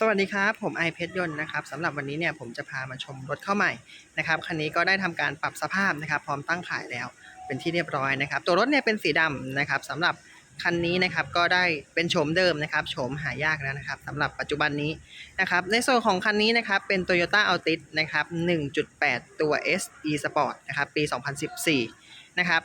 สวัสดีครับ ผมไอเพชรยนต์นะครับสำหรับวันนี้เนี่ยผมจะพามาชมรถเข้าใหม่นะครับคันนี้ก็ได้ทำการปรับสภาพนะครับ พร้อมตั้งขายแล้วเป็นที่เรียบร้อยนะครับ ตัวรถเนี่ยเป็นสีดำนะครับสำหรับคันนี้นะครับก็ได้เป็นโฉมเดิมนะครับโฉมหายากแล้วนะครับสำหรับปัจจุบันนี้นะครับ ในส่วนของคันนี้นะครับเป็น Toyota Altis นะครับ 1.8 ตัว SE Sport นะครับปี 2014 นะครับ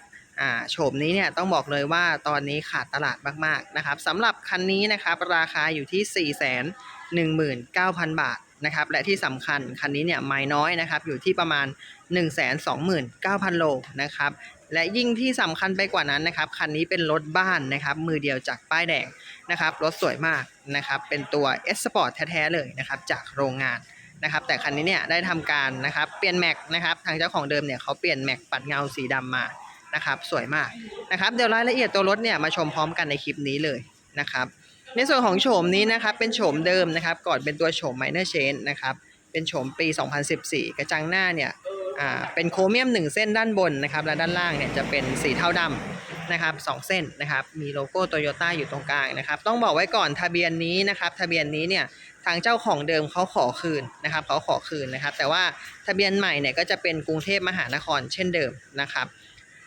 โฉมนี้เนี่ยต้องบอกเลยว่าตอนนี้ขาดตลาดมากๆนะครับสำหรับคันนี้นะครับราคาอยู่ที่4 1 9 0 0 0 บาทนะครับและที่สำคัญคันนี้เนี่ยไม่น้อยนะครับอยู่ที่ประมาณ 1 2 9 0 0 0 โลนะครับและยิ่งที่สำคัญไปกว่านั้นนะครับคันนี้เป็นรถบ้านนะครับมือเดียวจากป้ายแดงนะครับรถสวยมากนะครับเป็นตัว S Sport แท้ๆเลยนะครับจากโรงงานนะครับแต่คันนี้เนี่ยได้ทำการนะครับเปลี่ยนแม็กนะครับทางเจ้าของเดิมเนี่ยเขาเปลี่ยนแม็กปัดเงาสีดำมานะครับสวยมากนะครับเดี๋ยวรายละเอียดตัวรถเนี่ยมาชมพร้อมกันในคลิปนี้เลยนะครับ ในส่วนของโฉมนี้นะครับเป็นโฉมเดิมนะครับ ก่อนเป็นตัวโฉม Minor Change นะครับ เป็นโฉมปี 2014 กระจังหน้าเนี่ยอ่าเป็นโครเมียม 1 เส้นด้านบนนะครับ และด้านล่างเนี่ยจะเป็นสีเทาดำนะครับสองเส้นนะครับ มีโลโก้โตโยต้าอยู่ตรงกลางนะครับ ต้องบอกไว้ก่อนทะเบียนนี้นะครับ ทะเบียนนี้เนี่ยทางเจ้าของเดิมเขาขอคืนนะครับเขาขอคืนนะครับ แต่ว่าทะเบียนใหม่เนี่ยก็จะเป็นกรุงเทพมหานครเช่นเดิมนะครับ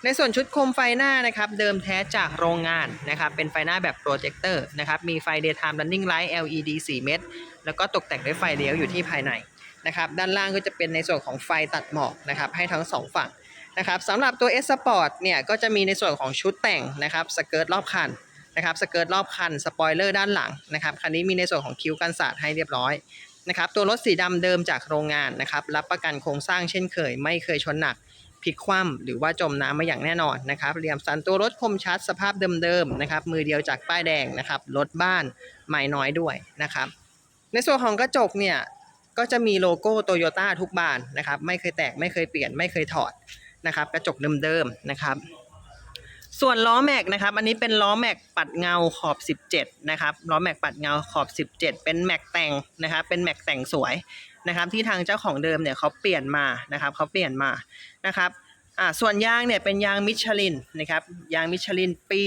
ในส่วนชุดโคมไฟหน้านะครับเดิมแท้จากโรงงานนะครับเป็นไฟหน้าแบบโปรเจคเตอร์นะครับมีไฟ daytime running light LED 4 เม็ดแล้วก็ตกแต่งด้วยไฟเลี้ยวอยู่ที่ภายในนะครับด้านล่างก็จะเป็นในส่วนของไฟตัดหมอกนะครับให้ทั้งสองฝั่งนะครับสำหรับตัว S Sport เนี่ยก็จะมีในส่วนของชุดแต่งนะครับสเกิร์ตรอบคันนะครับสเกิร์ตรอบคันสปอยเลอร์ด้านหลังนะครับคันนี้มีในส่วนของคิ้วกันสาดให้เรียบร้อยนะครับตัวรถสีดำเดิมจากโรงงานนะครับรับประกันโครงสร้างเช่นเคย ไม่เคยชนหนัก พลิกคว่ำหรือว่าจมน้ำมาอย่างแน่นอนนะครับเหลี่ยมสันตัวรถคมชัดสภาพเดิมๆนะครับมือเดียวจากป้ายแดงนะครับรถบ้านไม่น้อยด้วยนะครับ ในส่วนของกระจกเนี่ยก็จะมีโลโก้โตโยต้าทุกบานนะครับ ไม่เคยแตกไม่เคยเปลี่ยนไม่เคยถอดนะครับ กระจกเดิมๆนะครับ ส่วนล้อแม็กนะครับอันนี้เป็นล้อแม็กปัดเงาขอบ 17 นะครับล้อแม็กปัดเงาขอบ 17 เป็นแม็กแต่งนะครับเป็นแม็กแต่งสวยนะครับที่ทางเจ้าของเดิมเนี่ยเขาเปลี่ยนมานะครับเขาเปลี่ยนมานะครับอ่าส่วนยางเนี่ยเป็นยางมิชลินนะครับยางมิชลินปี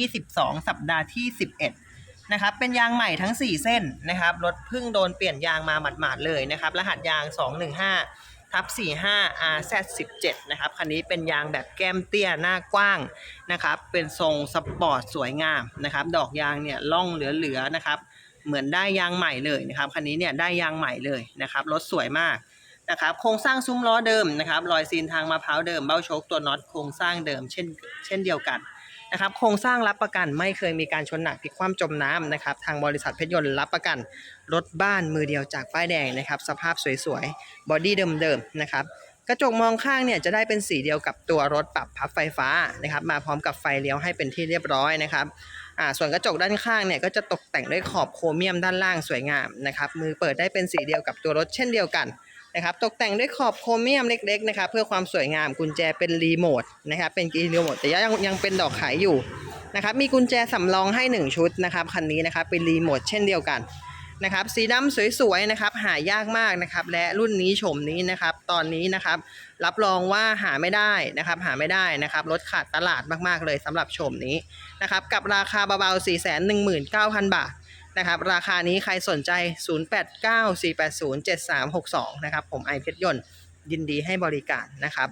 2022 สัปดาห์ที่ 11นะครับเป็นยางใหม่ทั้ง 4 เส้นนะครับรถเพิ่งโดนเปลี่ยนยางมาหมาดๆเลยนะครับรหัสยาง 215 ทับ45 RZ17 นะครับ คันนี้เป็นยางแบบแก้มเตี้ยหน้ากว้างนะครับ เป็นทรงสปอร์ตสวยงามนะครับ ดอกยางเนี่ยล่องเหลือๆนะครับ เหมือนได้ยางใหม่เลยนะครับ คันนี้เนี่ยได้ยางใหม่เลยนะครับ รถสวยมากนะครับ โครงสร้างซุ้มล้อเดิมนะครับ รอยซีนทางมะพร้าวเดิม เบ้าโชคตัวน็อตโครงสร้างเดิมเช่นเช่นเดียวกัน นะครับโครงสร้างรับประกันไม่เคยมีการชนหนักพลิกคว่ำจมน้ำนะครับทางบริษัทเพชรยนต์รับประกันรถบ้านมือเดียวจากป้ายแดงนะครับสภาพสวยๆบอดี้เดิมๆนะครับกระจกมองข้างเนี่ยจะได้เป็นสีเดียวกับตัวรถปรับพับไฟฟ้านะครับมาพร้อมกับไฟเลี้ยวให้เป็นที่เรียบร้อยนะครับอ่าส่วนกระจกด้านข้างเนี่ยก็จะตกแต่งด้วยขอบโครเมียมด้านล่างสวยงามนะครับมือเปิดได้เป็นสีเดียวกับตัวรถเช่นเดียวกัน นะครับตกแต่งด้วยขอบโครเมียมเล็กๆนะครับเพื่อความสวยงามกุญแจเป็นรีโมทนะครับเป็นรีโมทแต่ยังยังเป็นดอกขายอยู่นะครับมีกุญแจสำรองให้ 1 ชุดนะครับคันนี้นะครับเป็นรีโมทเช่นเดียวกันนะครับสีดำสวยๆนะครับหายากมากนะครับและรุ่นนี้โฉมนี้นะครับตอนนี้นะครับรับรองว่าหาไม่ได้นะครับหาไม่ได้นะครับรถขาดตลาดมากๆเลยสำหรับโฉมนี้นะครับกับราคาเบาๆ4 1 9 0 0 0 บาท นะครับ ราคานี้ใครสนใจ 0894807362 นะครับ ผมไอเพชรยนต์ยินดีให้บริการนะครับ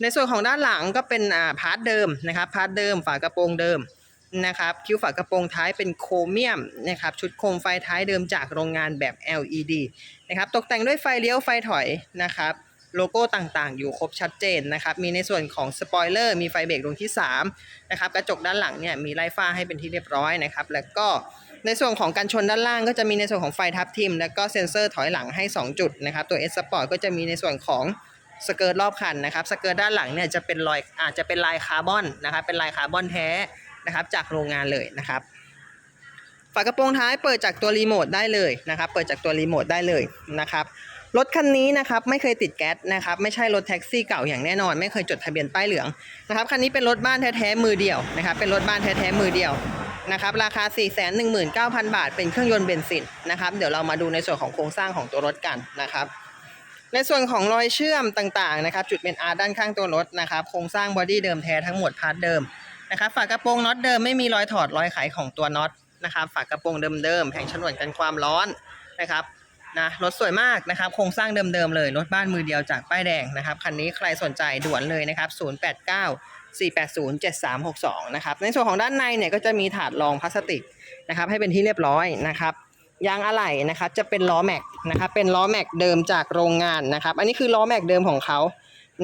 ในส่วนของด้านหลังก็เป็นอ่าพาร์ทเดิมนะครับ พาร์ทเดิมฝากระโปรงเดิมนะครับ คิ้วฝากระโปรงท้ายเป็นโครเมียมนะครับ ชุดโคมไฟท้ายเดิมจากโรงงานแบบ LED นะครับ ตกแต่งด้วยไฟเลี้ยวไฟถอยนะครับ โลโก้ต่างๆ อยู่ครบชัดเจนนะครับ มีในส่วนของสปอยเลอร์ มีไฟเบรกดวงที่3นะครับ กระจกด้านหลังเนี่ยมีไล่ฟ้าให้เป็นที่เรียบร้อยนะครับ แล้วก็ ในส่วนของการชนด้านล่างก็จะมีในส่วนของไฟทับทิม แล้วก็เซ็นเซอร์ถอยหลังให้ 2 จุดนะครับตัว S Sport ก็จะมีในส่วนของสเกิร์ตรอบคันนะครับสเกิร์ตด้านหลังเนี่ยจะเป็นรอยอาจจะเป็นลายคาร์บอนนะครับเป็นลายคาร์บอนแท้นะครับจากโรงงานเลยนะครับฝากระโปรงท้ายเปิดจากตัวรีโมทได้เลยนะครับเปิดจากตัวรีโมทได้เลยนะครับ รถคันนี้นะครับไม่เคยติดแก๊สนะครับไม่ใช่รถแท็กซี่เก่าอย่างแน่นอน ไม่เคยจดทะเบียนป้ายเหลืองนะครับคันนี้เป็นรถบ้านแท้ๆมือเดียวนะครับเป็นรถบ้านแท้ๆมือเดียวนะครับราคา 419,000 บาท เป็นเครื่องยนต์เบนซินนะครับเดี๋ยวเรามาดูในส่วนของโครงสร้างของตัวรถกันนะครับในส่วนของรอยเชื่อมต่างๆนะครับจุดเป็นอาร์ด้านข้างตัวรถนะครับโครงสร้างบอดี้เดิมแท้ทั้งหมดพาร์ทเดิมนะครับฝากระโปรงน็อตเดิมไม่มีรอยถอดรอยไขของตัวน็อตนะครับฝากระโปรงเดิมๆแผงฉนวนกันความร้อนนะครับ นะรถสวยมากนะครับโครงสร้างเดิมๆเลยรถบ้านมือเดียวจากป้ายแดงนะครับคันนี้ใครสนใจด่วนเลยนะครับ 089 480 7362 นะครับ ในส่วนของด้านในเนี่ยก็จะมีถาดรองพลาสติกนะครับให้เป็นที่เรียบร้อยนะครับยางอะไหล่นะครับจะเป็นล้อแม็กนะครับเป็นล้อแม็กเดิมจากโรงงานนะครับอันนี้คือล้อแม็กเดิมของเขา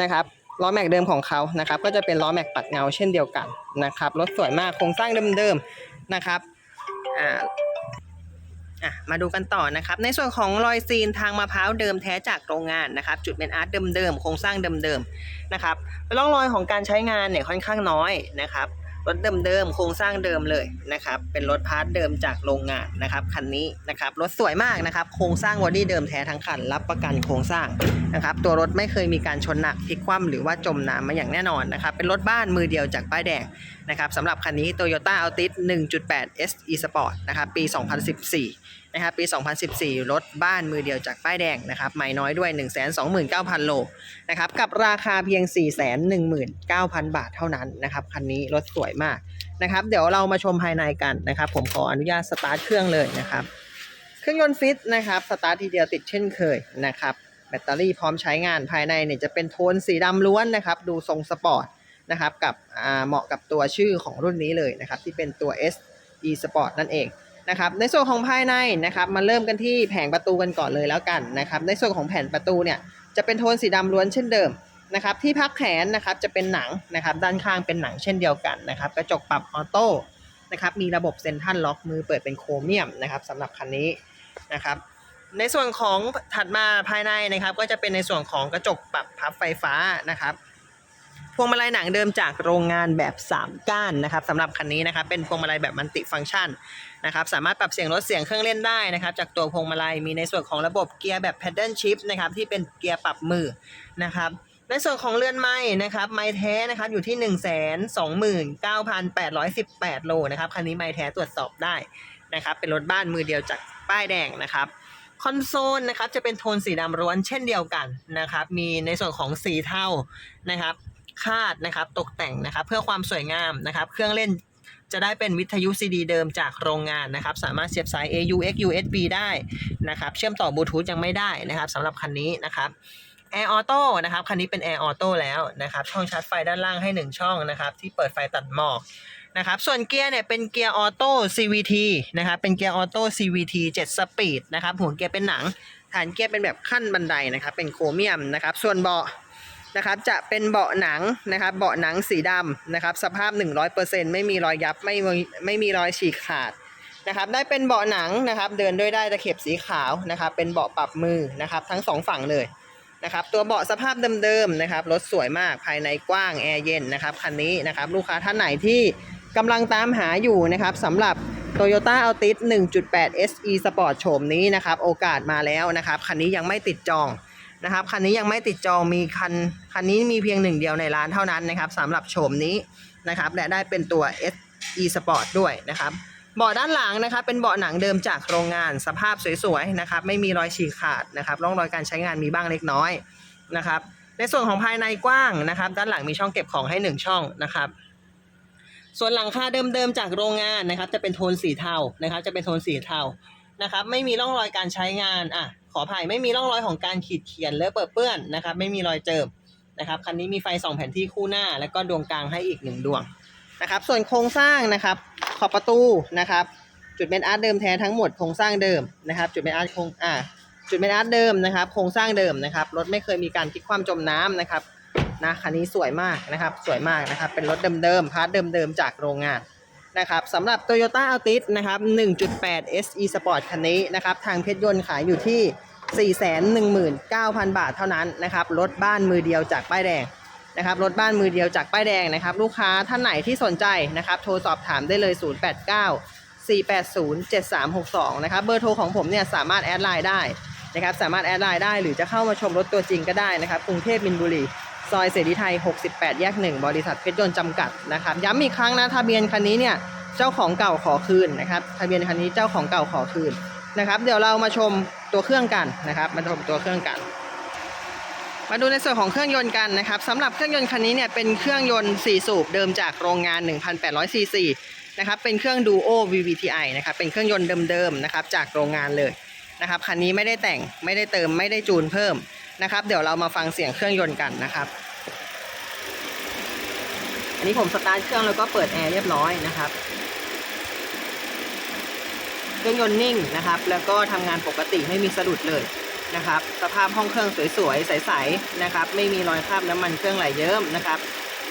นะครับล้อแม็กเดิมของเขานะครับก็จะเป็นล้อแม็กปัดเงาเช่นเดียวกันนะครับรถสวยมากโครงสร้างเดิมๆนะครับอ่า อะมาดูกันต่อนะครับ ในส่วนของรอยซีนทางมะพร้าวเดิมแท้จากโรงงานนะครับ จุดเป็นอาร์ตเดิมๆโครงสร้างเดิมๆนะครับร่องรอยของการใช้งานเนี่ยค่อนข้างน้อยนะครับรถเดิมๆโครงสร้างเดิมเลยนะครับ เป็นรถพาร์ทเดิมจากโรงงานนะครับคันนี้นะครับรถสวยมากนะครับ โครงสร้างบอดี้เดิมแท้ทั้งคันรับประกันโครงสร้างนะครับ ตัวรถไม่เคยมีการชนหนักพลิกคว่ำหรือว่าจมน้ำมาอย่างแน่นอนนะครับ เป็นรถบ้านมือเดียวจากป้ายแดง นะครับสำหรับคันนี้ Toyota Altis 1.8 SE Sport นะครับปี 2014 นะครับปี 2014 รถบ้านมือเดียวจากป้ายแดงนะครับไม่น้อยด้วย 129,000 โลนะครับกับราคาเพียง 419,000 บาทเท่านั้นนะครับคันนี้รถสวยมากนะครับเดี๋ยวเรามาชมภายในกันนะครับ ผมขออนุญาตสตาร์ทเครื่องเลยนะครับเครื่องยนต์ฟิตนะครับสตาร์ททีเดียวติดเช่นเคยนะครับแบตเตอรี่พร้อมใช้งานภายในเนี่ยจะเป็นโทนสีดำล้วนนะครับ ดูทรงสปอร์ต นะครับกับเหมาะกับตัวชื่อของรุ่นนี้เลยนะครับที่เป็นตัว S E Sport นั่นเองนะครับในส่วนของภายในนะครับมาเริ่มกันที่แผงประตูกันก่อนเลยแล้วกันนะครับในส่วนของแผ่นประตูเนี่ยจะเป็นโทนสีดำล้วนเช่นเดิมนะครับที่พักแขนนะครับจะเป็นหนังนะครับด้านข้างเป็นหนังเช่นเดียวกันนะครับกระจกปรับออโต้นะครับมีระบบเซ็นทรัลล็อกมือเปิดเป็นโครเมียมนะครับสำหรับคันนี้นะครับในส่วนของถัดมาภายในนะครับก็จะเป็นในส่วนของกระจกปรับพับไฟฟ้านะครับ วงมาลัยหนังเดิมจากโรงงานแบบ 3 ก้านนะครับสำหรับคันนี้นะครับเป็นพวงมาลัยแบบมัลติฟังก์ชันนะครับสามารถปรับเสียงลดเสียงเครื่องเล่นได้นะครับจากตัวพวงมาลัยมีในส่วนของระบบเกียร์แบบ pedal shift นะครับที่เป็นเกียร์ปรับมือนะครับในส่วนของเรือนไม้นะครับไม้แท้นะครับอยู่ที่ 1 2 9 8 1 8 โลนะครับคันนี้ไม้แท้ตรวจสอบได้นะครับเป็นรถบ้านมือเดียวจากป้ายแดงนะครับคอนโซลนะครับจะเป็นโทนสีดำล้วนเช่นเดียวกันนะครับมีในส่วนของสีเทานะครับ คาดนะครับ ตกแต่งนะครับ เพื่อความสวยงามนะครับ เครื่องเล่นจะได้เป็นวิทยุ CD เดิมจากโรงงานนะครับ สามารถเสียบสาย AUX USB ได้นะครับ เชื่อมต่อบลูทูธยังไม่ได้นะครับสำหรับคันนี้นะครับ Air Auto นะครับคันนี้เป็น Air Auto แล้วนะครับ ช่องชาร์จไฟด้านล่างให้ 1 ช่องนะครับ ที่เปิดไฟตัดหมอกนะครับ ส่วนเกียร์เนี่ยเป็นเกียร์ออโต้ CVT นะครับ เป็นเกียร์ออโต้ CVT 7 สปีดนะครับหัวเกียร์เป็นหนัง ฐานเกียร์เป็นแบบขั้นบันไดนะครับ เป็นโครเมียมนะครับ ส่วนเบาะ นะครับจะเป็นเบาะหนังนะครับเบาะหนังสีดำนะครับสภาพ 100%ไม่มีรอยยับไม่มีไม่มีรอยฉีกขาดนะครับได้เป็นเบาะหนังนะครับเดินด้วยได้ตะเข็บสีขาวนะครับเป็นเบาะปรับมือนะครับทั้งสองฝั่งเลยนะครับตัวเบาะสภาพเดิมๆนะครับรถสวยมากภายในกว้างแอร์เย็นนะครับคันนี้นะครับลูกค้าท่านไหนที่กำลังตามหาอยู่นะครับสำหรับ Toyota Altis 1.8 SE Sport โฉมนี้นะครับโอกาสมาแล้วนะครับคันนี้ยังไม่ติดจอง นะครับคันนี้ยังไม่ติดจองมีคันคันนี้มีเพียงหนึ่งเดียวในร้านเท่านั้นนะครับสำหรับโฉมนี้นะครับและได้เป็นตัว SE Sport ด้วยนะครับเบาะด้านหลังนะครับเป็นเบาะหนังเดิมจากโรงงานสภาพสวยๆนะครับไม่มีรอยฉีกขาดนะครับร่องรอยการใช้งานมีบ้างเล็กน้อยนะครับในส่วนของภายในกว้างนะครับ ด้านหลังมีช่องเก็บของให้หนึ่งช่องนะครับ ส่วนหลังคาเดิมๆจากโรงงานนะครับ จะเป็นโทนสีเทานะครับ จะเป็นโทนสีเทานะครับ ไม่มีร่องรอยการใช้งานอะ ขออภัยไม่มีร่องรอยของการขีดเขียนเลอะเปื้อเปื้อนนะครับ ไม่มีรอยเจิมนะครับคันนี้มีไฟสองแผ่นที่คู่หน้า แล้วก็ดวงกลางให้อีกหนึ่งดวงนะครับ ส่วนโครงสร้างนะครับ ขอบประตูนะครับ จุดเมนอาร์ตเดิมแท้ทั้งหมดโครงสร้างเดิมนะครับ จุดเมนอาร์ตโครงอ่าจุดเมนอาร์ตเดิมนะครับ โครงสร้างเดิมนะครับรถไม่เคยมีการพลิกคว่ำจมน้ำนะครับนะคันนี้สวยมากนะครับ สวยมากนะครับ เป็นรถเดิมๆพาร์ทเดิมๆจากโรงงาน นะครับสำหรับ Toyota Altis นะครับ 1.8 SE Sport คันนี้นะครับทางเพชรยนต์ขายอยู่ที่ 419,000 บาทเท่านั้นนะครับรถบ้านมือเดียวจากป้ายแดงนะครับรถบ้านมือเดียวจากป้ายแดงนะครับ ลูกค้าท่านไหนที่สนใจนะครับ โทรสอบถามได้เลย 089 480 7362 นะครับเบอร์โทรของผมเนี่ยสามารถแอดไลน์ได้นะครับสามารถแอดไลน์ได้หรือจะเข้ามาชมรถตัวจริงก็ได้นะครับกรุงเทพมินบุรี ซอยเสรีไทย 68 แยก 1 บริษัทเพชรยนต์จำกัดนะครับ ย้ำอีกครั้งนะ ทะเบียนคันนี้เนี่ย เจ้าของเก่าขอคืนนะครับ ทะเบียนคันนี้เจ้าของเก่าขอคืนนะครับ เดี๋ยวเรามาชมตัวเครื่องกันนะครับ มาชมตัวเครื่องกัน มาดูในส่วนของเครื่องยนต์กันนะครับสำหรับเครื่องยนต์คันนี้เนี่ยเป็นเครื่องยนต์4สูบเดิมจากโรงงาน 1,800ซีซีนะครับ เป็นเครื่อง Duo VVTi นะครับ เป็นเครื่องยนต์เดิมๆนะครับจากโรงงานเลยนะครับ คันนี้ไม่ได้แต่ง ไม่ได้เติม ไม่ได้จูนเพิ่ม นะครับ เดี๋ยวเรามาฟังเสียงเครื่องยนต์กันนะครับ อันนี้ผมสตาร์ทเครื่องแล้วก็เปิดแอร์เรียบร้อยนะครับ เครื่องยนต์นิ่งนะครับ แล้วก็ทำงานปกติไม่มีสะดุดเลยนะครับ สภาพห้องเครื่องสวยๆ ใสๆนะครับ ไม่มีรอยคราบน้ำมันเครื่องไหลเยิ้มนะครับ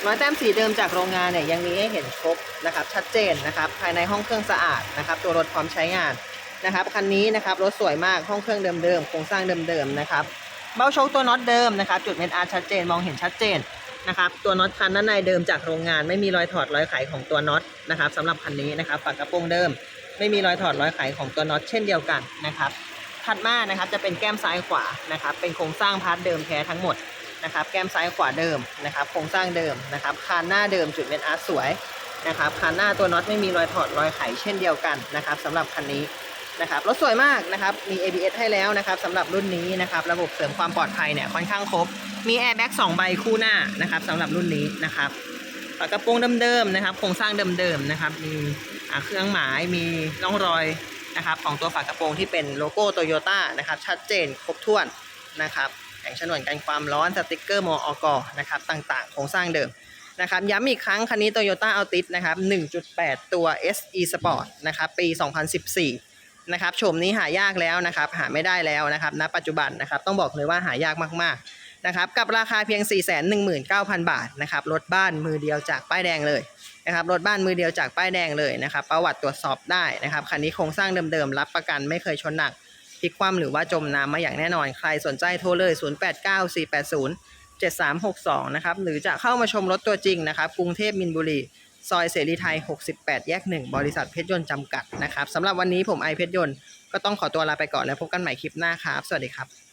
รอยแต้มสีเดิมจากโรงงานเนี่ยยังมีให้เห็นครบนะครับ ชัดเจนนะครับ ภายในห้องเครื่องสะอาดนะครับ ตัวรถพร้อมใช้งานนะครับคันนี้นะครับรถสวยมากห้องเครื่องเดิมๆโครงสร้างเดิมๆนะครับ เบ้าโชคตัวน็อตเดิมนะครับจุดเม็ดอาร์ชัดเจนมองเห็นชัดเจนนะครับตัวน็อตคันด้านในเดิมจากโรงงานไม่มีรอยถอดรอยไขของตัวน็อตนะครับสำหรับคันนี้นะครับฝากระโปรงเดิม ไม่มีรอยถอดรอยไขของตัวน็อตเช่นเดียวกันนะครับถัดมานะครับจะเป็นแก้มซ้ายขวานะครับเป็นโครงสร้างพาร์ทเดิมแท้ทั้งหมดนะครับแก้มซ้ายขวาเดิมนะครับโครงสร้างเดิมนะครับคานหน้าเดิมจุดเม็ดอาร์สวยนะครับคานหน้าตัวน็อตไม่มีรอยถอดรอยไขเช่นเดียวกันนะครับสำหรับคันนี้ นะครับรถสวยมากนะครับมี ABS ให้แล้วนะครับสำหรับรุ่นนี้นะครับระบบเสริมความปลอดภัยเนี่ยค่อนข้างครบ มีแอร์แบ็ก2ใบคู่หน้านะครับสำหรับรุ่นนี้นะครับฝากระโปรงเดิมๆนะครับโครงสร้างเดิมๆนะครับมีเครื่องหมายมีร่องรอยนะครับของตัวฝากระโปรงที่เป็นโลโก้โตโยต้านะครับชัดเจนครบถ้วนนะครับแผงฉนวนกันความร้อนสติกเกอร์มออกนะครับต่างๆ โครงสร้างเดิมนะครับย้ำอีกครั้งคันนี้โตโยต้าอัลติสนะครับ 1.8 ตัว SE Sport นะครับ ปี 2014 นะครับโฉมนี้หายากแล้วนะครับหาไม่ได้แล้วนะครับณปัจจุบันนะครับต้องบอกเลยว่าหายากมากๆนะครับกับราคาเพียง 419,000 บาทนะครับรถบ้านมือเดียวจากป้ายแดงเลยนะครับรถบ้านมือเดียวจากป้ายแดงเลยนะครับประวัติตรวจสอบได้นะครับคันนี้โครงสร้างเดิมๆรับประกันไม่เคยชนหนักพลิกคว่ำหรือว่าจมน้ำมาอย่างแน่นอนใครสนใจโทรเลย 089480 7362 นะครับหรือจะเข้ามาชมรถตัวจริงนะครับกรุงเทพมินบุรี ซอยเสรีไทย 68 แยก 1 บริษัทเพชรยนต์จำกัดนะครับสำหรับวันนี้ผมไอเพชรยนต์ก็ต้องขอตัวลาไปก่อนแล้วพบกันใหม่คลิปหน้าครับ สวัสดีครับ